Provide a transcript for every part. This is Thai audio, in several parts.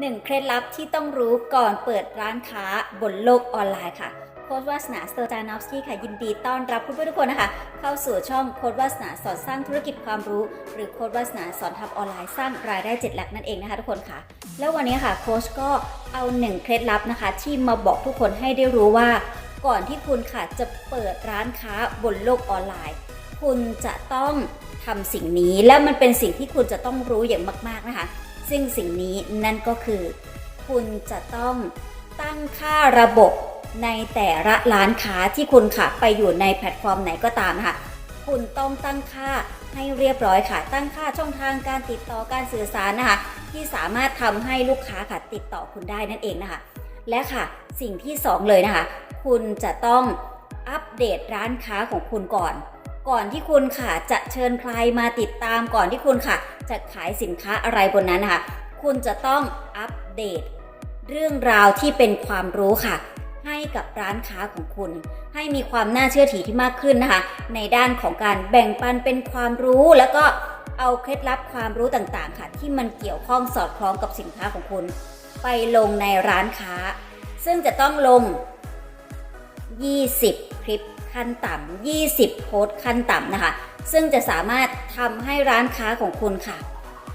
1เคล็ดลับที่ต้องรู้ก่อนเปิดร้านค้าบนโลกออนไลน์ค่ะ โค้ดวาสนาสเตอร์จานอฟสกี้ค่ะยินดีต้อนรับเพื่อนๆทุกคนนะคะ เข้าสู่ช่องโค้ดวาสนาสอนสร้างธุรกิจความรู้ หรือโค้ดวาสนาสอนทำออนไลน์สร้างรายได้7หลักนั่นเองนะคะทุกคนค่ะ แล้ววันนี้ค่ะโค้ชก็เอา1เคล็ดลับนะคะ ที่มาบอกทุกคนให้ได้รู้ว่า ก่อนที่คุณค่ะจะเปิดร้านค้าบนโลกออนไลน์ คุณจะต้องทำสิ่งนี้และมันเป็นสิ่งที่คุณจะต้องรู้อย่างมาก ๆนะคะ ซึ่งสิ่งนี้นั่นก็คือ คุณจะต้องตั้งค่าระบบในแต่ละร้านค้าที่คุณค่ะไปอยู่ในแพลตฟอร์มไหนก็ตามนะคะคุณต้องตั้งค่าให้เรียบร้อยค่ะ ตั้งค่าช่องทางการติดต่อการสื่อสารนะคะ ที่สามารถทำให้ลูกค้าค่ะติดต่อคุณได้นั่นเองนะคะ และค่ะสิ่งที่สองเลยนะคะ คุณจะต้องอัปเดตร้านค้าของคุณก่อน ก่อนที่คุณค่ะจะเชิญใครมาติดตามก่อนที่คุณค่ะ จะขายสินค้าอะไรบนนั้นนะคะคุณจะต้องอัปเดต เรื่องราวที่เป็นความรู้ค่ะ ให้กับร้านค้าของคุณ ให้มีความน่าเชื่อถือที่มากขึ้นนะคะ ในด้านของการแบ่งปันเป็นความรู้แล้วก็เอาเคล็ดลับความรู้ต่างๆ ค่ะ ที่มันเกี่ยวข้องสอดคล้องกับสินค้าของคุณ ไปลงในร้านค้า ซึ่งจะต้องลง 20 คลิปขั้นต่ำ20 โพสต์ขั้นต่ำนะคะ ซึ่งจะสามารถทำให้ร้านค้าของคุณค่ะ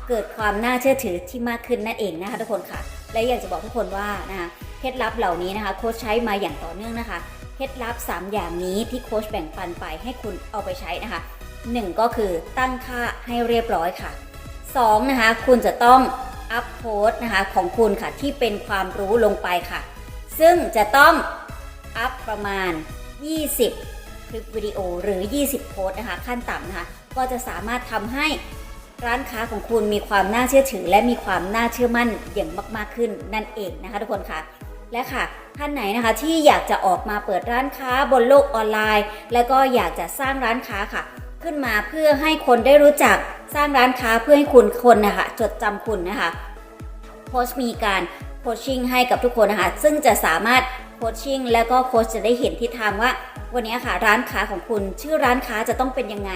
เกิดความน่าเชื่อถือที่มากขึ้นนั่นเองนะคะทุกคนค่ะ และอยากจะบอกทุกคนว่านะคะเคล็ดลับเหล่านี้นะคะ โค้ชใช้มาอย่างต่อเนื่องนะคะ เคล็ดลับ 3 อย่างนี้ที่โค้ชแบ่งปันไปให้คุณเอาไปใช้นะคะ 1 ก็คือตั้งค่าให้เรียบร้อยค่ะ 2 นะคะ คุณจะต้องอัพโพสต์นะคะของคุณค่ะที่เป็นความรู้ลงไปค่ะ ซึ่งจะต้อง อัพประมาณ 20 คลิปวิดีโอหรือ 20 โพสต์นะคะ ขั้นต่ำนะคะ ก็จะสามารถทำให้ร้านค้าของคุณมีความน่าเชื่อถือ และมีความน่าเชื่อมั่นอย่างมากๆขึ้นนั่นเองนะคะ ทุกคนค่ะ และค่ะท่านไหนนะคะที่อยากจะออกมาเปิดร้านค้าบนโลกออนไลน์ แล้วก็อยากจะสร้างร้านค้าค่ะ ขึ้นมาเพื่อให้คนได้รู้จักสร้างร้านค้าเพื่อให้คุณคนนะคะจดจำคุณนะคะโค้ชมีการโคชชิ่งให้กับทุกคนนะคะซึ่งจะสามารถ โคชชิ่งแล้วก็โค้ชจะได้เห็นทิศทางว่า วันนี้ค่ะร้านค้าของคุณ ชื่อร้านค้าจะต้องเป็นยังไง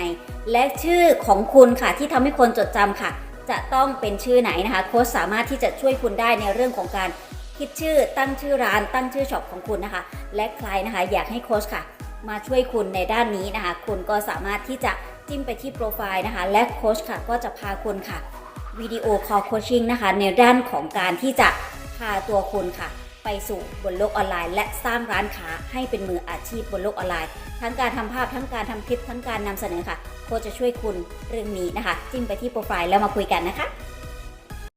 และชื่อของคุณค่ะที่ทำให้คนจดจำค่ะ จะต้องเป็นชื่อไหนนะคะโค้ชสามารถที่จะช่วยคุณได้ในเรื่องของการคิดชื่อตั้งชื่อร้าน ตั้งชื่อช็อปของคุณนะคะ และใครนะคะอยากให้โค้ชค่ะ มาช่วยคุณในด้านนี้นะคะ คุณก็สามารถที่จะจิ้มไปที่โปรไฟล์นะคะ และโค้ชค่ะก็จะพาคุณค่ะวิดีโอคอลโคชชิ่งนะคะในด้านของการที่จะพาตัวคุณค่ะ ไปสู่บนโลกออนไลน์ และสร้างร้านค้าให้เป็นมืออาชีพบนโลกออนไลน์ ทั้งการทำภาพทั้งการทำคลิปทั้งการนำเสนอค่ะ โค้ชจะช่วยคุณเรื่องนี้นะคะ จิ้มไปที่โปรไฟล์แล้วมาคุยกันนะคะ